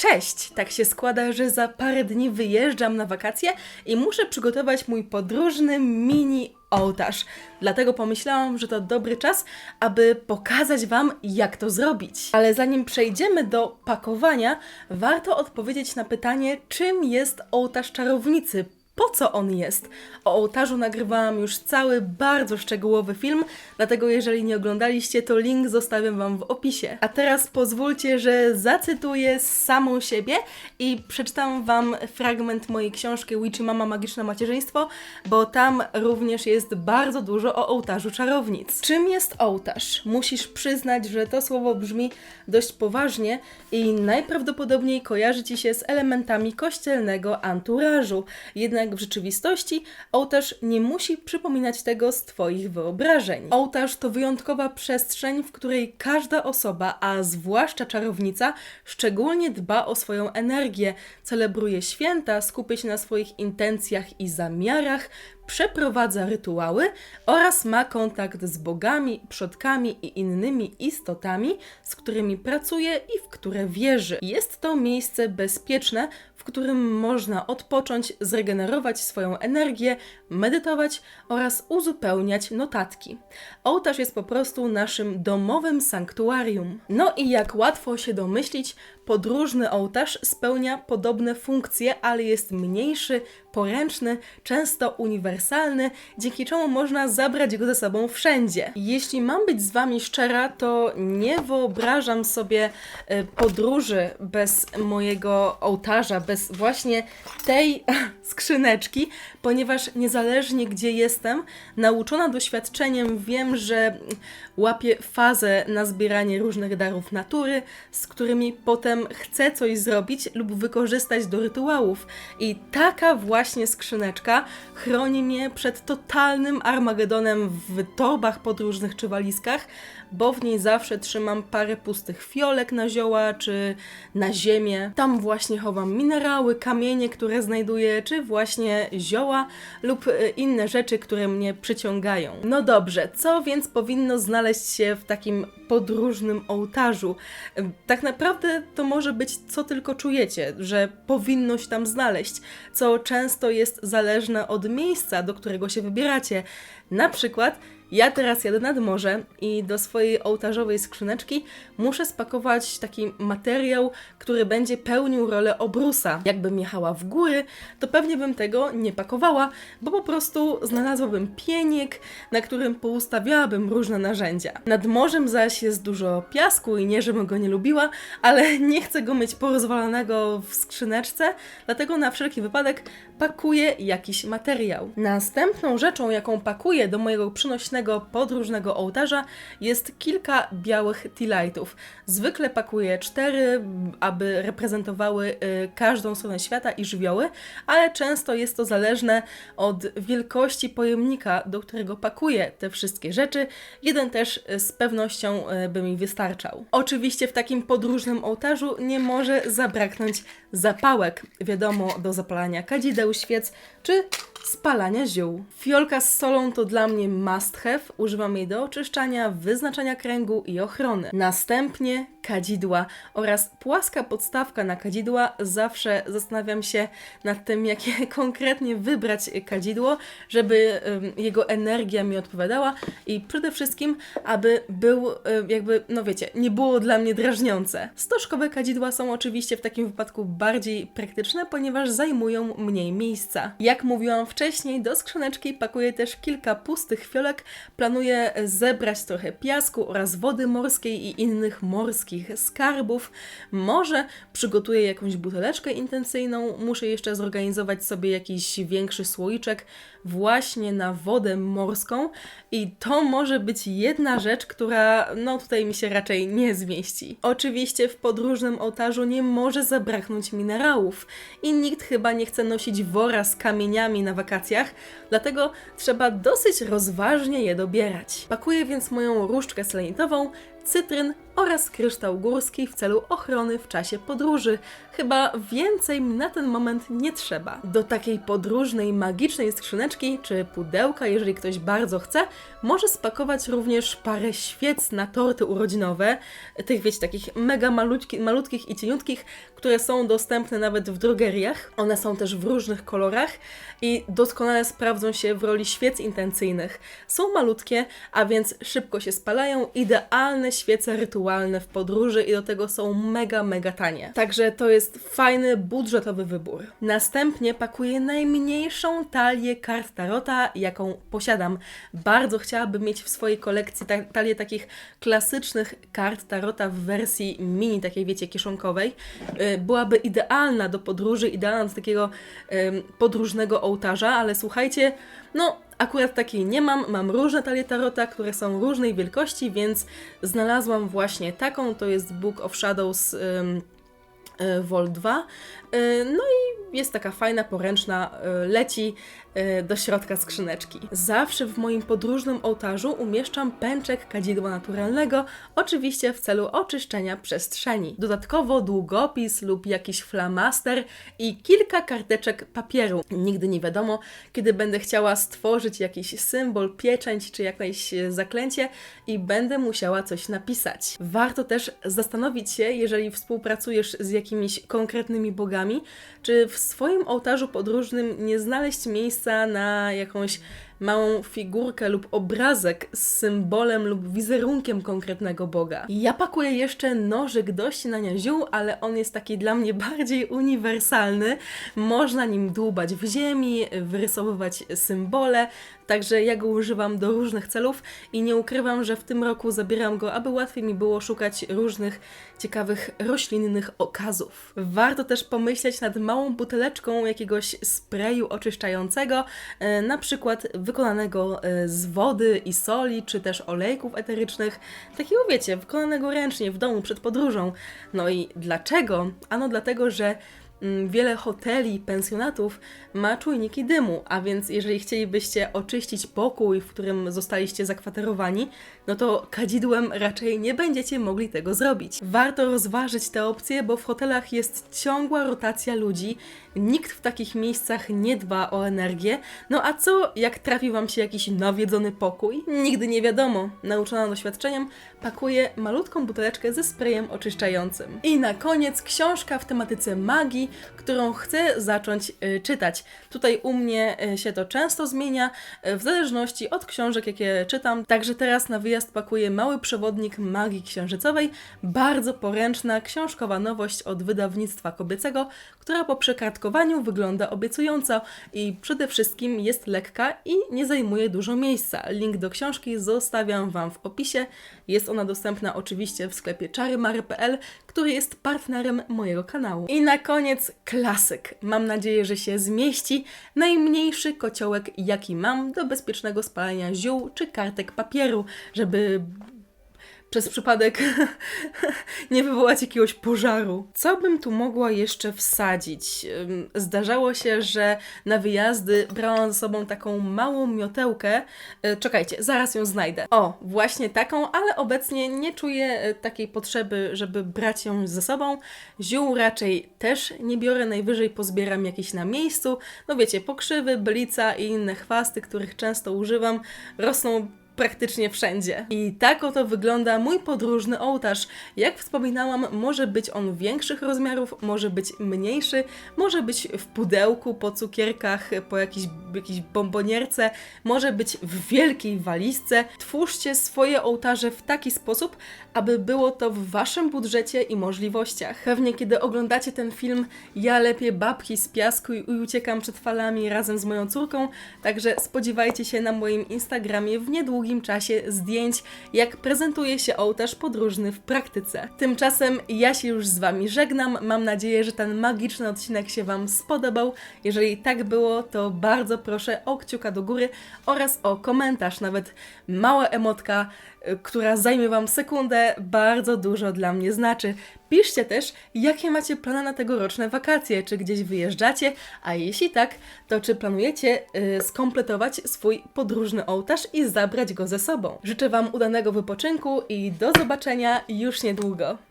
Cześć! Tak się składa, że za parę dni wyjeżdżam na wakacje i muszę przygotować mój podróżny mini ołtarz. Dlatego pomyślałam, że to dobry czas, aby pokazać Wam, jak to zrobić. Ale zanim przejdziemy do pakowania, warto odpowiedzieć na pytanie, czym jest ołtarz czarownicy. Po co on jest? O ołtarzu nagrywałam już cały bardzo szczegółowy film, dlatego jeżeli nie oglądaliście, to link zostawiam Wam w opisie. A teraz pozwólcie, że zacytuję samą siebie i przeczytam Wam fragment mojej książki Witchy Mama Magiczne Macierzyństwo, bo tam również jest bardzo dużo o ołtarzu czarownic. Czym jest ołtarz? Musisz przyznać, że to słowo brzmi dość poważnie i najprawdopodobniej kojarzy Ci się z elementami kościelnego anturażu. Jednak w rzeczywistości ołtarz nie musi przypominać tego z Twoich wyobrażeń. Ołtarz to wyjątkowa przestrzeń, w której każda osoba, a zwłaszcza czarownica, szczególnie dba o swoją energię, celebruje święta, skupia się na swoich intencjach i zamiarach, przeprowadza rytuały oraz ma kontakt z bogami, przodkami i innymi istotami, z którymi pracuje i w które wierzy. Jest to miejsce bezpieczne, którym można odpocząć, zregenerować swoją energię, medytować oraz uzupełniać notatki. Ołtarz jest po prostu naszym domowym sanktuarium. No i jak łatwo się domyślić, podróżny ołtarz spełnia podobne funkcje, ale jest mniejszy, poręczny, często uniwersalny, dzięki czemu można zabrać go ze sobą wszędzie. Jeśli mam być z Wami szczera, to nie wyobrażam sobie e, podróży bez mojego ołtarza, bez właśnie tej skrzyneczki, ponieważ niezależnie gdzie jestem, nauczona doświadczeniem wiem, że łapię fazę na zbieranie różnych darów natury, z którymi potem chcę coś zrobić lub wykorzystać do rytuałów. I taka właśnie skrzyneczka chroni mnie przed totalnym Armagedonem w torbach podróżnych czy walizkach, bo w niej zawsze trzymam parę pustych fiolek na zioła czy na ziemię. Tam właśnie chowam minerały, kamienie, które znajduję, czy właśnie zioła lub e, inne rzeczy, które mnie przyciągają. No dobrze, co więc powinno znaleźć się w takim podróżnym ołtarzu? Tak naprawdę to może być co tylko czujecie, że powinno się tam znaleźć, co często jest zależne od miejsca, do którego się wybieracie. Na przykład ja teraz jadę nad morze i do swojej ołtarzowej skrzyneczki muszę spakować taki materiał, który będzie pełnił rolę obrusa. Jakbym jechała w góry, to pewnie bym tego nie pakowała, bo po prostu znalazłabym pienik, na którym poustawiałabym różne narzędzia. Nad morzem zaś jest dużo piasku i nie, żebym go nie lubiła, ale nie chcę go mieć porozwalonego w skrzyneczce, dlatego na wszelki wypadek pakuję jakiś materiał. Następną rzeczą, jaką pakuję do mojego przynośnego podróżnego ołtarza jest kilka białych tea lightów. Zwykle pakuję cztery, aby reprezentowały y, każdą stronę świata i żywioły, ale często jest to zależne od wielkości pojemnika, do którego pakuję te wszystkie rzeczy. Jeden też y, z pewnością y, by mi wystarczał. Oczywiście w takim podróżnym ołtarzu nie może zabraknąć zapałek, wiadomo, do zapalania kadzideł, świec czy spalania ziół. Fiolka z solą to dla mnie must have. Używam jej do oczyszczania, wyznaczania kręgu i ochrony. Następnie kadzidła oraz płaska podstawka na kadzidła. Zawsze zastanawiam się nad tym, jakie konkretnie wybrać kadzidło, żeby jego energia mi odpowiadała i przede wszystkim, aby był jakby, no wiecie, nie było dla mnie drażniące. Stożkowe kadzidła są oczywiście w takim wypadku bardziej praktyczne, ponieważ zajmują mniej miejsca. Jak mówiłam wcześniej, do skrzyneczki pakuję też kilka pustych fiolek. Planuję zebrać trochę piasku oraz wody morskiej i innych morskich skarbów. Może przygotuję jakąś buteleczkę intencyjną. Muszę jeszcze zorganizować sobie jakiś większy słoiczek właśnie na wodę morską i to może być jedna rzecz, która no tutaj mi się raczej nie zmieści. Oczywiście w podróżnym ołtarzu nie może zabraknąć minerałów i nikt chyba nie chce nosić wora z kamieniami na wakacjach, dlatego trzeba dosyć rozważnie je dobierać. Pakuję więc moją różdżkę selenitową, cytryn oraz kryształ górski w celu ochrony w czasie podróży. Chyba więcej na ten moment nie trzeba. Do takiej podróżnej, magicznej skrzyneczki czy pudełka, jeżeli ktoś bardzo chce, może spakować również parę świec na torty urodzinowe, tych wiecie, takich mega malutki, malutkich i cieniutkich, które są dostępne nawet w drogeriach. One są też w różnych kolorach i doskonale sprawdzą się w roli świec intencyjnych. Są malutkie, a więc szybko się spalają, idealne świece rytualne w podróży i do tego są mega, mega tanie. Także to jest fajny, budżetowy wybór. Następnie pakuję najmniejszą talię kart Tarota, jaką posiadam. Bardzo chciałabym mieć w swojej kolekcji ta talię takich klasycznych kart Tarota w wersji mini, takiej wiecie, kieszonkowej. Y, Byłaby idealna do podróży, idealna do takiego podróżnego ołtarza, ale słuchajcie, no akurat takiej nie mam. Mam różne talie Tarota, które są różnej wielkości, więc znalazłam właśnie taką. To jest Book of Shadows. Ym, y, Vol 2. Y, No i jest taka fajna, poręczna, y, leci y, do środka skrzyneczki. Zawsze w moim podróżnym ołtarzu umieszczam pęczek kadzidła naturalnego, oczywiście w celu oczyszczenia przestrzeni. Dodatkowo długopis lub jakiś flamaster i kilka karteczek papieru. Nigdy nie wiadomo, kiedy będę chciała stworzyć jakiś symbol, pieczęć czy jakieś e, zaklęcie i będę musiała coś napisać. Warto też zastanowić się, jeżeli współpracujesz z jakimiś konkretnymi bogami, czy w swoim ołtarzu podróżnym nie znaleźć miejsca na jakąś małą figurkę lub obrazek z symbolem lub wizerunkiem konkretnego Boga. Ja pakuję jeszcze nożyk do ścinania ziół, ale on jest taki dla mnie bardziej uniwersalny. Można nim dłubać w ziemi, wyrysowywać symbole, także ja go używam do różnych celów i nie ukrywam, że w tym roku zabieram go, aby łatwiej mi było szukać różnych ciekawych roślinnych okazów. Warto też pomyśleć nad małą buteleczką jakiegoś sprayu oczyszczającego, e, na przykład wykonanego e, z wody i soli, czy też olejków eterycznych, takiego wiecie, wykonanego ręcznie w domu przed podróżą. No i dlaczego? Ano dlatego, że wiele hoteli pensjonatów ma czujniki dymu, a więc jeżeli chcielibyście oczyścić pokój, w którym zostaliście zakwaterowani, no to kadzidłem raczej nie będziecie mogli tego zrobić. Warto rozważyć tę opcję, bo w hotelach jest ciągła rotacja ludzi, nikt w takich miejscach nie dba o energię, no a co jak trafi Wam się jakiś nawiedzony pokój? Nigdy nie wiadomo. Nauczona doświadczeniem, pakuję malutką buteleczkę ze sprayem oczyszczającym. I na koniec książka w tematyce magii, którą chcę zacząć y, czytać. Tutaj u mnie y, się to często zmienia, y, w zależności od książek, jakie czytam. Także teraz na wyjazd pakuję mały przewodnik magii księżycowej, bardzo poręczna, książkowa nowość od wydawnictwa kobiecego, która po przekartkowaniu wygląda obiecująco i przede wszystkim jest lekka i nie zajmuje dużo miejsca. Link do książki zostawiam Wam w opisie. Jest ona dostępna oczywiście w sklepie czarymary.pl, który jest partnerem mojego kanału. I na koniec klasyk. Mam nadzieję, że się zmieści. Najmniejszy kociołek, jaki mam do bezpiecznego spalania ziół czy kartek papieru, żeby przez przypadek nie wywołać jakiegoś pożaru. Co bym tu mogła jeszcze wsadzić? Zdarzało się, że na wyjazdy brałam ze sobą taką małą miotełkę. E, Czekajcie, zaraz ją znajdę. O, właśnie taką, ale obecnie nie czuję e, takiej potrzeby, żeby brać ją ze sobą. Ziół raczej też nie biorę, najwyżej pozbieram jakieś na miejscu. No wiecie, pokrzywy, bylica i inne chwasty, których często używam, rosną praktycznie wszędzie. I tak oto wygląda mój podróżny ołtarz. Jak wspominałam, może być on większych rozmiarów, może być mniejszy, może być w pudełku, po cukierkach, po jakiejś, jakiejś bombonierce, może być w wielkiej walizce. Twórzcie swoje ołtarze w taki sposób, aby było to w waszym budżecie i możliwościach. Pewnie kiedy oglądacie ten film, ja lepiej babki z piasku i uciekam przed falami razem z moją córką, także spodziewajcie się na moim Instagramie w niedługim czasie zdjęć, jak prezentuje się ołtarz podróżny w praktyce. Tymczasem ja się już z wami żegnam. Mam nadzieję, że ten magiczny odcinek się wam spodobał. Jeżeli tak było, to bardzo proszę o kciuka do góry oraz o komentarz, nawet mała emotka, która zajmie wam sekundę, bardzo dużo dla mnie znaczy. Piszcie też, jakie macie plany na tegoroczne wakacje, czy gdzieś wyjeżdżacie, a jeśli tak, to czy planujecie y, skompletować swój podróżny ołtarz i zabrać go ze sobą. Życzę Wam udanego wypoczynku i do zobaczenia już niedługo.